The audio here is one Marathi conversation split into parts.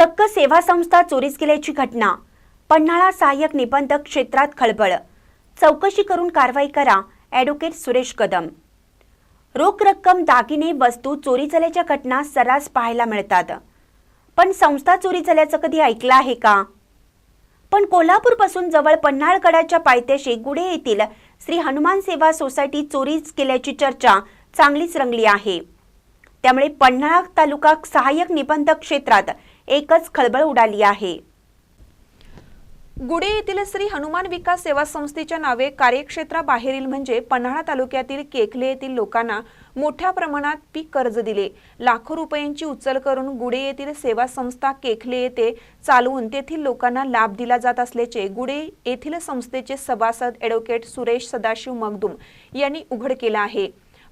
चक्क सेवा संस्था चोरीस केल्याची घटना. पन्हाळा सहाय्यक निबंधक क्षेत्रात खळबळ. चौकशी करून कारवाई करा ॲडव्होकेट सुरेश कदम. रोख रक्कम दागिने वस्तू चोरी झाल्याच्या घटना सर्रास पाहायला मिळतात. पण संस्था चोरी झाल्याचं कधी ऐकलं आहे का? पण कोल्हापूरपासून जवळ पन्हाळगडाच्या पायथ्याशी गुढे येथील श्री हनुमान सेवा सोसायटी चोरीच केल्याची चर्चा चांगलीच रंगली आहे. त्यामुळे पन्हाळा तालुका सहाय्यक निबंधक क्षेत्रात एकच खळबळ उडाली आहे. गुढे येथील श्री हनुमान विकास सेवा संस्थेच्या नावे कार्यक्षेत्राबाहेरील म्हणजे पन्हाळा तालुक्यातील केखले येथील लोकांना मोठ्या प्रमाणात पीक कर्ज दिले. लाखो रुपयांची उचल करून गुडे येथील सेवा संस्था केखले येथे चालवून तेथील लोकांना लाभ दिला जात असल्याचे गुडे येथील संस्थेचे सभासद ॲडव्होकेट सुरेश सदाशिव मगदुम यांनी उघड केलं आहे.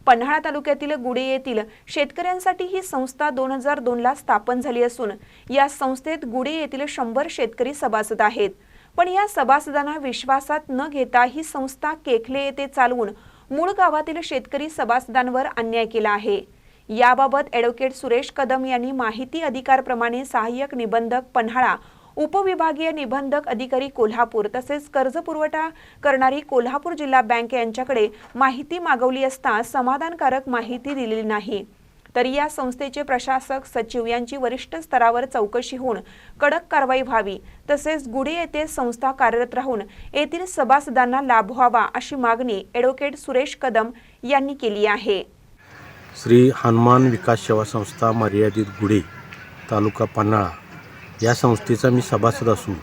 पन्हाळा तालुक्यातील गुढे येथील शेतकऱ्यांसाठी ही संस्था दोन हजार दोनला स्थापन झाली असून या संस्थेत गुढे येथील शंभर शेतकरी सभासद आहेत. पण या सभासदांना विश्वासात न घेता ही संस्था केखले येथे चालवून मूळ गावातील शेतकरी सभासदांवर अन्याय केला आहे. याबाबत ॲडव्होकेट सुरेश कदम यांनी माहिती अधिकारप्रमाणे सहाय्यक निबंधक पन्हाळा उपविभागीय निबंधक अधिकारी कोल्हापूर तसेच कर्ज पुरवठा करणारी कोल्हापूर जिल्हा बँक यांच्याकडे माहिती मागवली असता समाधानकारक माहिती दिलेली नाही. तरी या संस्थेचे प्रशासक सचिव यांची वरिष्ठ स्तरावर चौकशी होऊन कडक कारवाई व्हावी तसेच गुढे येथे संस्था कार्यरत राहून येथील सभासदांना लाभ व्हावा अशी मागणी ॲडव्होकेट सुरेश कदम यांनी केली आहे. श्री हनुमान विकास सेवा संस्था मर्यादित गुढे तालुका पन्हाळा या संस्थेचा मी सभासद असून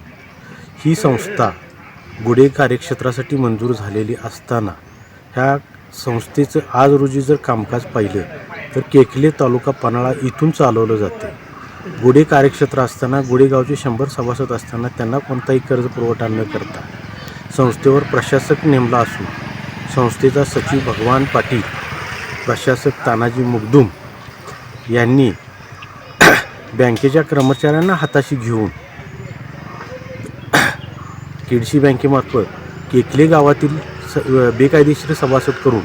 ही संस्था गुढे कार्यक्षेत्रासाठी मंजूर झालेली असताना ह्या संस्थेचं आज रोजी जर कामकाज पाहिलं तर केकले तालुका पन्हाळा इथून चालवलं जाते. गुढे कार्यक्षेत्र असताना गुढेगावचे शंभर सभासद असताना त्यांना कोणताही कर्ज पुरवठा न करता संस्थेवर प्रशासक नेमला असून संस्थेचा सचिव भगवान पाटील प्रशासक तानाजी मुगदुम यांनी बँकेच्या कर्मचाऱ्यांना हाताशी घेऊन. किडशी बँकेमार्फत केकले गावातील स बेकायदेशीर सभासद करून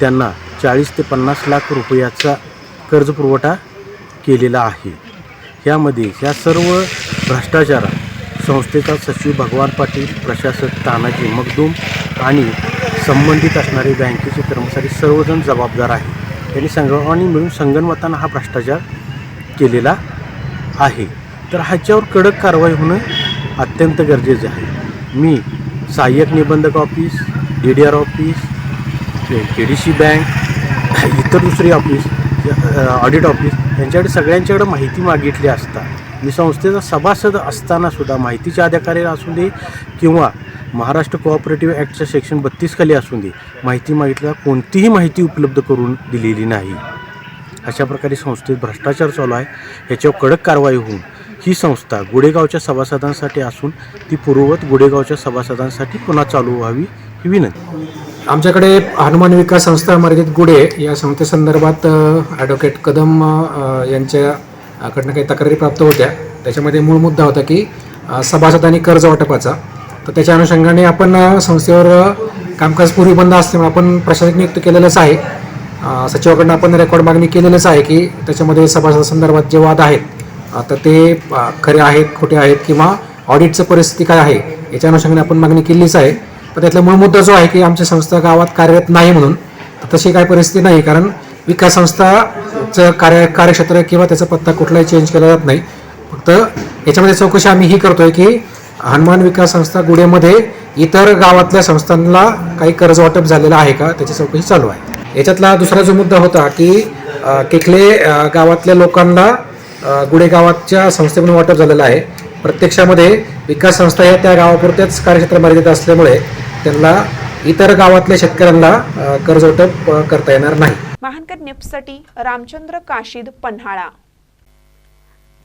त्यांना चाळीस ते पन्नास लाख रुपयाचा कर्ज पुरवठा केलेला आहे. यामध्ये ह्या सर्व भ्रष्टाचारात संस्थेचा सचिव भगवान पाटील प्रशासक तानाजी मगदूम आणि संबंधित असणारे बँकेचे कर्मचारी सर्वजण जबाबदार आहेत. त्यांनी संघटनांनी मिळून संगणमतानं हा भ्रष्टाचार केलेला आहे. तर ह्याच्यावर कडक कारवाई होणं अत्यंत गरजेचं आहे. मी सहाय्यक निबंधक office D D R office K D C bank इतर दुसरी ऑफिस ऑडिट ऑफिस यांच्याकडे सगळ्यांच्याकडे माहिती मागितली असता मी संस्थेचा सभासद असतानासुद्धा माहितीच्या अधिकारी असू दे किंवा महाराष्ट्र कोऑपरेटिव्ह ॲक्टच्या सेक्शन बत्तीसखाली असू दे माहिती मागितल्या कोणतीही माहिती उपलब्ध करून दिलेली नाही. अशा प्रकारे संस्थेत भ्रष्टाचार चालू आहे. याच्यावर कडक कारवाई होऊन ही संस्था गुडेगावच्या सभासदांसाठी असून ती पूर्ववत गुडेगावच्या सभासदांसाठी पुन्हा चालू व्हावी ही विनंती. आमच्याकडे हनुमान विकास संस्था मर्यादित गुडे या संस्थेसंदर्भात ॲडव्होकेट कदम यांच्याकडनं काही तक्रारी प्राप्त होत्या. त्याच्यामध्ये मूळ मुद्दा होता की सभासद आणि कर्ज वाटपाचा. तर त्याच्या अनुषंगाने आपण संस्थेवर कामकाज पूर्वी बंद असल्यामुळे आपण प्रशासक नियुक्त केलेलंच आहे. सचिवाकडनं आपण रेकॉर्ड मागणी केलेलंच आहे की त्याच्यामध्ये सभासदासंदर्भात जे वाद आहेत तर ते खरे आहेत खोटे आहेत किंवा ऑडिटचं परिस्थिती काय आहे याच्या अनुषंगाने आपण मागणी केलीच आहे. पण त्यातला मूळ मुद्दा जो आहे की आमची संस्था गावात कार्यरत नाही म्हणून तशी काय परिस्थिती नाही कारण विकास संस्थाचं कार्य कार्यक्षेत्र किंवा त्याचा पत्ता कुठलाही चेंज केला जात नाही. फक्त याच्यामध्ये चौकशी आम्ही ही करतोय की हनुमान विकास संस्था गुडेमध्ये इतर गावातल्या संस्थांना काही कर्ज वाटप झालेलं आहे का त्याची चौकशी चालू आहे. याच्यातला दुसरा जो मुद्दा होता की केखले गावातल्या लोकांना अ, गुढे गावाच्या संस्थेमधून वाटप झालेलं आहे. प्रत्यक्षामध्ये विकास संस्था या त्या गावापुरत्याच कार्यक्षेत्र मर्यादित असल्यामुळे त्यांना इतर गावातल्या शेतकऱ्यांना कर्ज वाटप करता येणार नाही. महानकर न्यूजसाठी रामचंद्र काशीद पन्हाळा.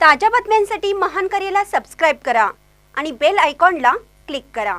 ताज्या बातम्यांसाठी महान करेला सबस्क्राईब करा आणि बेल आयकॉनला क्लिक करा.